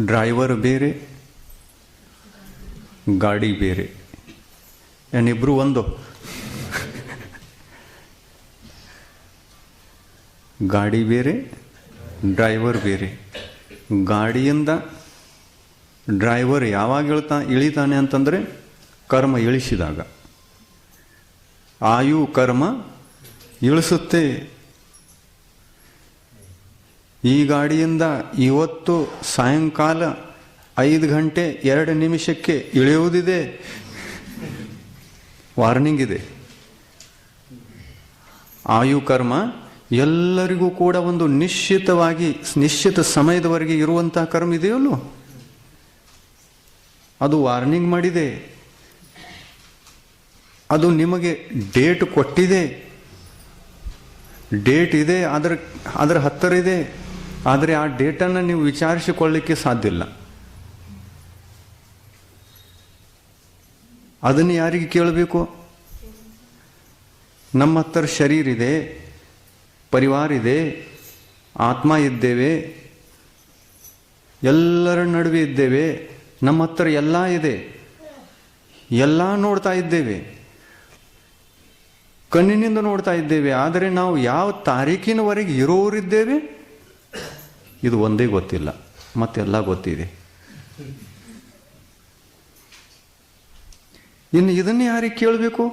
Driver ಬೇರೆ, ಗಾಡಿ ಬೇರೆ. ಏನಿಬ್ರು ಒಂದು. ಗಾಡಿ ಬೇರೆ, ಡ್ರೈವರ್ ಬೇರೆ. ಗಾಡಿಯಿಂದ ಡ್ರೈವರ್ ಯಾವಾಗ ಇಳ್ತಾ, ಇಳಿತಾನೆ ಅಂತಂದರೆ ಕರ್ಮ ಇಳಿಸಿದಾಗ. ಆಯು ಕರ್ಮ ಇಳಿಸುತ್ತೆ. ಈ ಗಾಡಿಯಿಂದ ಇವತ್ತು ಸಾಯಂಕಾಲ ಐದು ಗಂಟೆ ಎರಡು ನಿಮಿಷಕ್ಕೆ ಇಳಿಯುವುದಿದೆ. ವಾರ್ನಿಂಗ್ ಇದೆ. ಆಯು ಕರ್ಮ ಎಲ್ಲರಿಗೂ ಕೂಡ ಒಂದು ನಿಶ್ಚಿತವಾಗಿ, ನಿಶ್ಚಿತ ಸಮಯದವರೆಗೆ ಇರುವಂತಹ ಕರ್ಮ ಇದೆಯಲ್ಲ? ಅದು ವಾರ್ನಿಂಗ್ ಮಾಡಿದೆ. ಅದು ನಿಮಗೆ ಡೇಟ್ ಕೊಟ್ಟಿದೆ. ಡೇಟ್ ಇದೆ, ಅದರ ಅದರ ಹತ್ತಿರ ಇದೆ. ಆದರೆ ಆ ಡೇಟನ್ನು ನೀವು ವಿಚಾರಿಸಿಕೊಳ್ಳಿಕ್ಕೆ ಸಾಧ್ಯ ಇಲ್ಲ. ಅದನ್ನು ಯಾರಿಗೆ ಕೇಳಬೇಕು? ನಮ್ಮ ಹತ್ತಿರ ಶರೀರ ಇದೆ, ಪರಿವಾರ ಇದೆ, ಆತ್ಮ ಇದ್ದೇವೆ, ಎಲ್ಲರ ನಡುವೆ ಇದ್ದೇವೆ, ನಮ್ಮ ಹತ್ರ ಎಲ್ಲ ಇದೆ, ಎಲ್ಲ ನೋಡ್ತಾ ಇದ್ದೇವೆ, ಕಣ್ಣಿನಿಂದ ನೋಡ್ತಾ ಇದ್ದೇವೆ, ಆದರೆ ನಾವು ಯಾವ ತಾರೀಕಿನವರೆಗೆ ಇರೋರಿದ್ದೇವೆ? ಇದು ಒಂದೇ ಗೊತ್ತಿಲ್ಲ, ಮತ್ತೆಲ್ಲ ಗೊತ್ತಿದೆ. ಇನ್ನು ಇದನ್ನು ಯಾರಿಗೆ ಕೇಳಬೇಕು?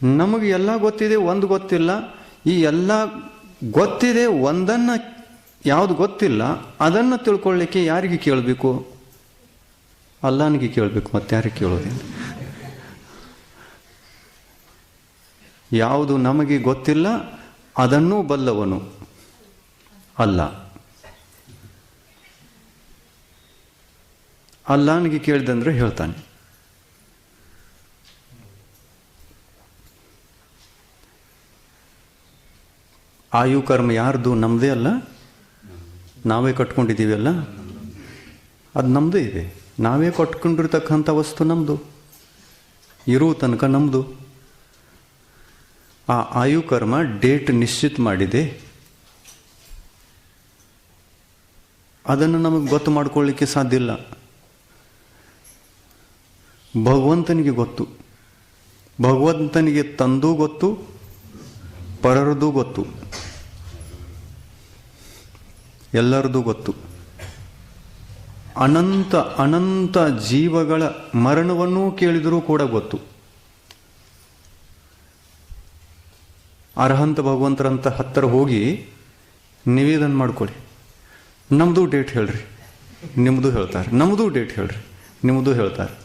ನಮಗೆ ಎಲ್ಲ ಗೊತ್ತಿದೆ, ಒಂದು ಗೊತ್ತಿಲ್ಲ. ಈ ಎಲ್ಲ ಗೊತ್ತಿದೆ, ಒಂದನ್ನು ಯಾವುದು ಗೊತ್ತಿಲ್ಲ, ಅದನ್ನು ತಿಳ್ಕೊಳ್ಳಿಕ್ಕೆ ಯಾರಿಗೆ ಕೇಳಬೇಕು? ಅಲ್ಲನಿಗೆ ಕೇಳಬೇಕು, ಮತ್ತೆ ಯಾರಿಗೆ ಕೇಳೋದಿಲ್ಲ ಯಾವುದು ನಮಗೆ ಗೊತ್ತಿಲ್ಲ, ಅದನ್ನೂ ಬಲ್ಲವನು. ಅಲ್ಲ. ಅಲ್ಲ ನನಗೆ ಕೇಳಿದಂದ್ರೆ ಹೇಳ್ತಾನೆ. ಆಯು ಕರ್ಮ ಯಾರ್ದು? ನಮ್ಮದೇ ಅಲ್ಲ. ನಾವೇ ಕಟ್ಕೊಂಡಿದ್ದೀವಲ್ಲ ಅದು ನಮ್ಮದೇ ಇದೆ. ನಾವೇ ಕಟ್ಕೊಂಡಿರ್ತಕ್ಕಂಥ ವಸ್ತು ನಮ್ಮದು ಇರುವ ತನಕ ನಮ್ಮದು ಆ ಆಯು ಕರ್ಮ ಡೇಟ್ ನಿಶ್ಚಿತ ಮಾಡಿದೆ. ಅದನ್ನು ನಮಗೆ ಗೊತ್ತು ಮಾಡ್ಕೊಳ್ಳಿಕ್ಕೆ ಸಾಧ್ಯ ಇಲ್ಲ. ಭಗವಂತನಿಗೆ ಗೊತ್ತು. ಭಗವಂತನಿಗೆ ತಂದೂ ಗೊತ್ತು, ಪರರದೂ ಗೊತ್ತು. ಎಲ್ಲರದು ಗೊತ್ತು. ಅನಂತ ಅನಂತ ಜೀವಗಳ ಮರಣವನ್ನೂ ಕೇಳಿದರೂ ಕೂಡ ಗೊತ್ತು. ಅರ್ಹಂತ ಭಗವಂತರಂತ ಹತ್ತಿರ ಹೋಗಿ ನಿವೇದನ ಮಾಡ್ಕೊಳ್ಳಿ. ನಮ್ಮದು ಡೇಟ್ ಹೇಳ್ರಿ. ನಿಮ್ಮದು ಹೇಳ್ತಾರೆ. ನಮ್ಮದು ಡೇಟ್ ಹೇಳ್ರಿ. ನಿಮ್ಮದು ಹೇಳ್ತಾರೆ.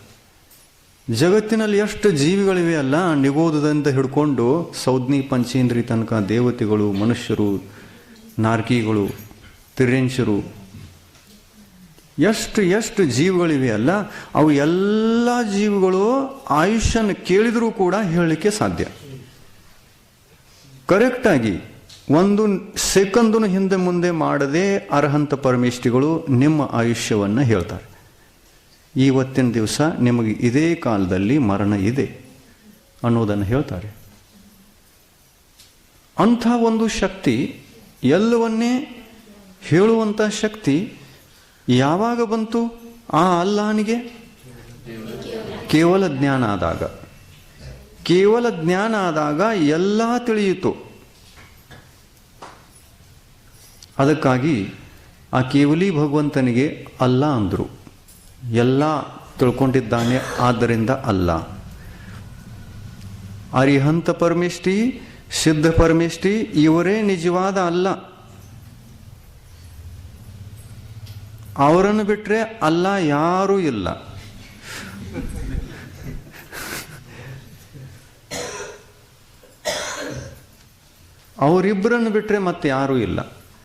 ಜಗತ್ತಿನಲ್ಲಿ ಎಷ್ಟು ಜೀವಿಗಳಿವೆ ಅಲ್ಲ ನಿಗೋದದಿಂದ ಹಿಡ್ಕೊಂಡು ಸೌದ್ನಿ ಪಂಚೇಂದ್ರಿ ತನಕ ದೇವತೆಗಳು, ಮನುಷ್ಯರು, ನಾರ್ಕಿಗಳು ತಿರೆಂಚರು ಎಷ್ಟು ಎಷ್ಟು ಜೀವಿಗಳಿವೆ ಅಲ್ಲ, ಅವು ಎಲ್ಲ ಜೀವಿಗಳು ಆಯುಷ್ಯನ ಕೇಳಿದರೂ ಕೂಡ ಹೇಳಲಿಕ್ಕೆ ಸಾಧ್ಯ. ಕರೆಕ್ಟಾಗಿ ಒಂದು ಸೆಕೆಂದನು ಹಿಂದೆ ಮುಂದೆ ಮಾಡದೆ ಅರ್ಹಂತ ಪರಮೇಶ್ವರಿಗಳು ನಿಮ್ಮ ಆಯುಷ್ಯವನ್ನು ಹೇಳ್ತಾರೆ. ಇವತ್ತಿನ ದಿವಸ ನಿಮಗೆ ಇದೇ ಕಾಲದಲ್ಲಿ ಮರಣ ಇದೆ ಅನ್ನೋದನ್ನು ಹೇಳ್ತಾರೆ. ಅಂಥ ಒಂದು ಶಕ್ತಿ ಎಲ್ಲವನ್ನೇ ಹೇಳುವಂಥ ಶಕ್ತಿ ಯಾವಾಗ ಬಂತು? ಆ ಅಲ್ಲಾನಿಗೆ? ಕೇವಲ ಜ್ಞಾನ ಆದಾಗ. ಕೇವಲ ಜ್ಞಾನ ಆದಾಗ ಎಲ್ಲ ತಿಳಿಯಿತು. ಅದಕ್ಕಾಗಿ ಆ ಕೇವಲಿ ಭಗವಂತನಿಗೆ ಅಲ್ಲ ಅಂದರು. ಎಲ್ಲ ತಿಳ್ಕೊಂಡಿದ್ದಾನೆ ಆದ್ದರಿಂದ ಅಲ್ಲ. ಅರಿಹಂತ ಪರಮೇಷ್ಠಿ, ಸಿದ್ಧ ಪರಮೇಷ್ಠಿ, ಇವರೇ ನಿಜವಾದ ಅಲ್ಲ. ಅವರನ್ನು ಬಿಟ್ಟರೆ ಅಲ್ಲ ಯಾರೂ ಇಲ್ಲ. ಅವರಿಬ್ಬರನ್ನು ಬಿಟ್ಟರೆ ಮತ್ತೆ ಯಾರೂ ಇಲ್ಲ.